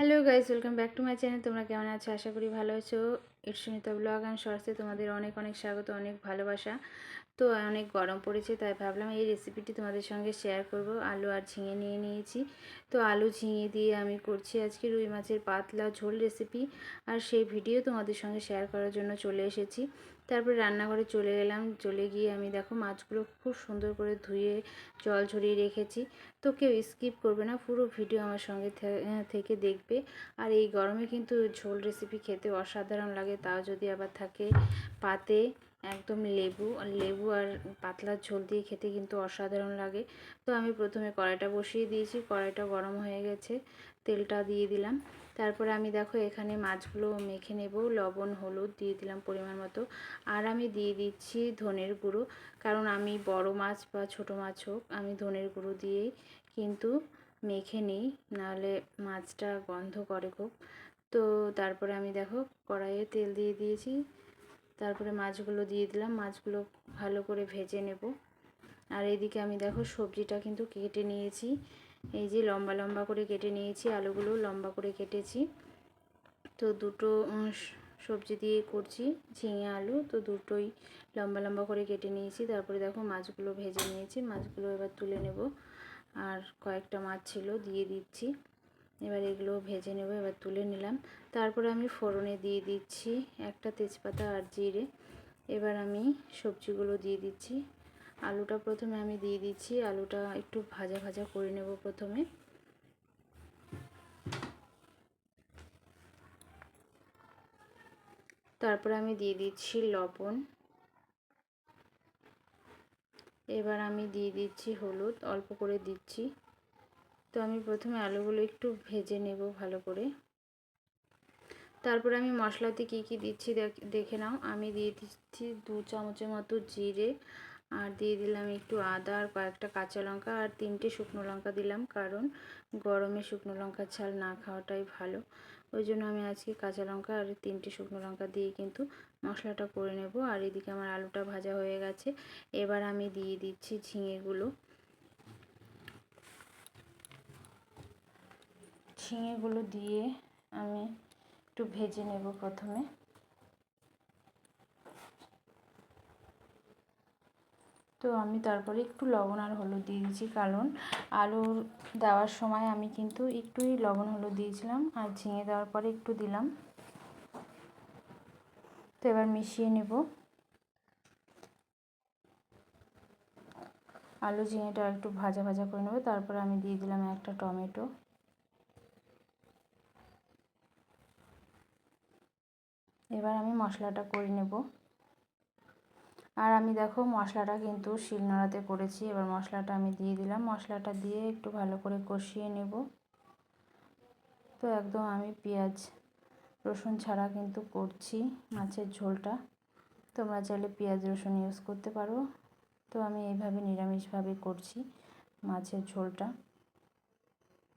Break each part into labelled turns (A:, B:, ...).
A: Hello guys welcome back to my channel তোমরা কেমন আছো? আশা করি ভালো আছো। সুনিতা ব্লগ অ্যান্ড শর্টসে তোমাদের অনেক অনেক স্বাগত, অনেক ভালোবাসা। তো অনেক গরম পড়েছে, তাই ভাবলাম এই রেসিপিটি তোমাদের সঙ্গে শেয়ার করব। আলু আর ঝিঙে নিয়ে নিয়েছি। তো আলু, ঝিঙে দিয়ে আমি করছি আজকে রুই মাছের পাতলা ঝোল রেসিপি আর সেই ভিডিও তোমাদের সঙ্গে শেয়ার করার জন্য চলে এসেছি। তারপরে রান্নাঘরে চলে গেলাম। চলে গিয়ে আমি দেখো মাছগুলো খুব সুন্দর করে ধুয়ে, জল ঝরিয়ে রেখেছি। তো কেউ স্কিপ করবে না, পুরো ভিডিও আমার সঙ্গে থেকে দেখবে। আর এই গরমে কিন্তু ঝোল রেসিপি খেতে অসাধারণ লাগে। তাও যদি আবার থাকে পাতে একদম লেবু লেবু আর পাতলা ঝোল দিয়ে খেতে কিন্তু অসাধারণ লাগে। তো আমি প্রথমে কড়াইটা বসিয়ে দিয়েছি, কড়াইটা গরম হয়ে গেছে, তেলটা দিয়ে দিলাম। তারপরে আমি দেখো এখানে মাছগুলো মেখে নেব, লবণ, হলুদ দিয়ে দিলাম পরিমাণ মতো। আর আমি দিয়ে দিচ্ছি ধনের গুঁড়ো, কারণ আমি বড় মাছ বা ছোট মাছ হোক, আমি ধনের গুঁড়ো দিয়েই কিন্তু মেখে নিই, নাহলে মাছটা গন্ধ করে খুব। তো তারপরে আমি দেখো কড়াইয়ে তেল দিয়ে দিয়েছি। তারপরে মাছগুলো দিয়ে দিলাম, মাছগুলো ভালো করে ভেজে নেব। আর এদিকে আমি দেখো সবজিটা কিন্তু কেটে নিয়েছি। এই যে লম্বা লম্বা করে কেটে নিয়েছি, আলুগুলো লম্বা করে কেটেছি। তো দুটো সবজি দিয়ে করছি ঝিঙে আলু, তো দুটোই লম্বা লম্বা করে কেটে নিয়েছি। তারপরে দেখো মাছগুলো ভেজে নিয়েছি, মাছগুলো এবার তুলে নেব। আর কয়েকটা মাছ ছিল, দিয়ে দিচ্ছি। এবার এগুলো ভেজে নেব, এবার তুলে নিলাম। তারপরে আমি ফোড়নে দিয়ে দিচ্ছি একটা তেজপাতা আর জিরে। এবার আমি সবজিগুলো দিয়ে দিচ্ছি। আলুটা প্রথমে আমি দিয়ে দিচ্ছি, আলুটা একটু ভাজা ভাজা করে নেব প্রথমে। তারপরে আমি দিয়ে দিচ্ছি লবণ। এবার আমি দিয়ে দিচ্ছি হলুদ, অল্প করে দিচ্ছি। তো আমি প্রথমে আলুগুলো একটু ভেজে নেব ভালো করে। তারপরে আমি মশলাতে কি কি দিচ্ছি দেখে নাও। আমি দিয়ে দিচ্ছি দু চামচের মতো জিরে আর দিয়ে দিলাম একটু আদা আর কয়েকটা কাঁচা লঙ্কা আর তিনটে শুকনো লঙ্কা দিলাম, কারণ গরমে শুকনো লঙ্কার ঝাল না খাওয়াটাই ভালো। ওই জন্য আমি আজকে কাঁচা লঙ্কা আর তিনটে শুকনো লঙ্কা দিয়ে কিন্তু মশলাটা করে নেব। আর এদিকে আমার আলুটা ভাজা হয়ে গেছে। এবার আমি দিয়ে দিচ্ছি ঝিঙেগুলো। ঝিঙেগুলো দিয়ে আমি একটু ভেজে নেব প্রথমে। তো আমি তারপরে একটু লবণ আর হলুদ দিয়ে দিয়েছি, কারণ আলুর দেওয়ার সময় আমি কিন্তু একটুই লবণ হলুদ দিয়েছিলাম আর ঝিঙে দেওয়ার পরে একটু দিলাম। তো এবার মিশিয়ে নেব। আলু ঝিঙেটা একটু ভাজা ভাজা করে নেব, তারপরে আমি দিয়ে দিলাম একটা টমেটো। এবার আমি মশলাটা করে নেব। আর আমি দেখো মশলাটা কিন্তু শিলনোড়াতে করেছি, এবার মশলাটা আমি দিয়ে দিলাম। মশলাটা দিয়ে একটু ভালো করে কষিয়ে নেব। তো একদম আমি পেঁয়াজ, রসুন ছাড়া কিন্তু করছি মাছের ঝোলটা। তোমরা চাইলে পেঁয়াজ, রসুন ইউজ করতে পারো। তো আমি এইভাবে নিরামিষভাবে করছি মাছের ঝোলটা।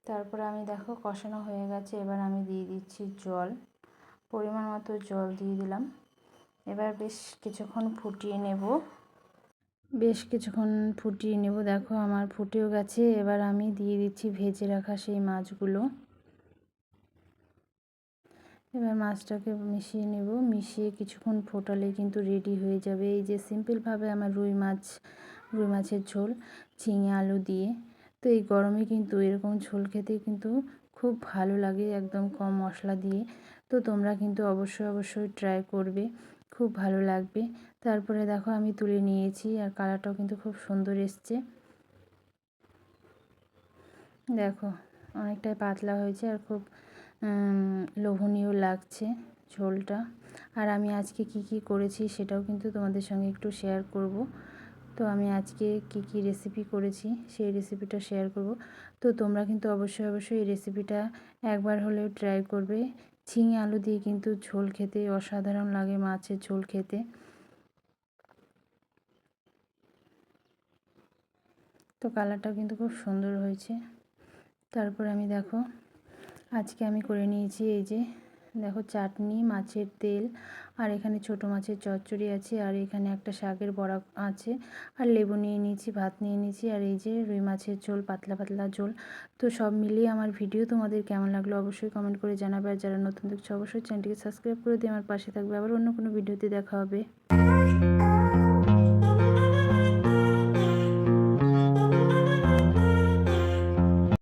A: তারপরে আমি দেখো কষানো হয়ে গেছে, এবার আমি দিয়ে দিচ্ছি জল। পরিমাণ মতো জল দিয়ে দিলাম। এবার বেশ কিছুক্ষণ ফুটিয়ে নেব। বেশ কিছুক্ষণ ফুটিয়ে নেব। দেখো আমার ফুটেও গেছে। এবার আমি দিয়ে দিচ্ছি ভেজে রাখা সেই মাছগুলো। এবার মাছটাকে মিশিয়ে নেব। মিশিয়ে কিছুক্ষণ ফোটালে কিন্তু রেডি হয়ে যাবে। এই যে সিম্পলভাবে আমার রুই মাছ, রুই মাছের ঝোল, ঝিঙে আলু দিয়ে। তো এই গরমে কিন্তু এরকম ঝোল খেতে কিন্তু খুব ভালো লাগে। একদম কম মশলা দিয়ে। তো তোমরা কিন্তু অবশ্যই অবশ্যই ট্রাই করবে। খুব ভালো লাগবে। তারপরে দেখো আমি তুলে নিয়েছি আর কালারটাও কিন্তু খুব সুন্দর এসছে। দেখো, অনেকটাই পাতলা হয়েছে আর খুব লোভনীয় লাগছে ঝোলটা। আর আমি আজকে কি কি করেছি সেটাও কিন্তু তোমাদের সঙ্গে একটু শেয়ার করব। তো আমি আজকে কি কি রেসিপি করেছি সেই রেসিপিটা শেয়ার করব। তো তোমরা কিন্তু অবশ্যই অবশ্যই এই রেসিপিটা একবার হলেও ট্রাই করবে। ঝিঙে আলু দিয়ে কিন্তু ঝোল খেতে অসাধারণ লাগে মাছের ঝোল খেতে। তো কালারটাও কিন্তু খুব সুন্দর হয়েছে। তারপর আমি দেখো, আজকে আমি করে নিয়েছি এই যে, দেখো চাটনি, মাছের তেল আর এখানে ছোট মাছের চচ্চড়ি আছে, আর এখানে একটা শাকের বড়া আছে। আর লেবু নিয়ে নিয়েছি, ভাত নিয়ে নিয়েছি, আর এই যে রুই মাছের ঝোল, পাতলা পাতলা ঝোল। তো সব মিলিয়ে আমার ভিডিও তোমাদের কেমন লাগল অবশ্যই কমেন্ট করে জানাবে। আর যারা নতুন দেখছ অবশ্যই চ্যানেলটিকে সাবস্ক্রাইব করে দিয়ে আমার পাশে থাকবে। আবার অন্য কোনো ভিডিওতে দেখা হবে।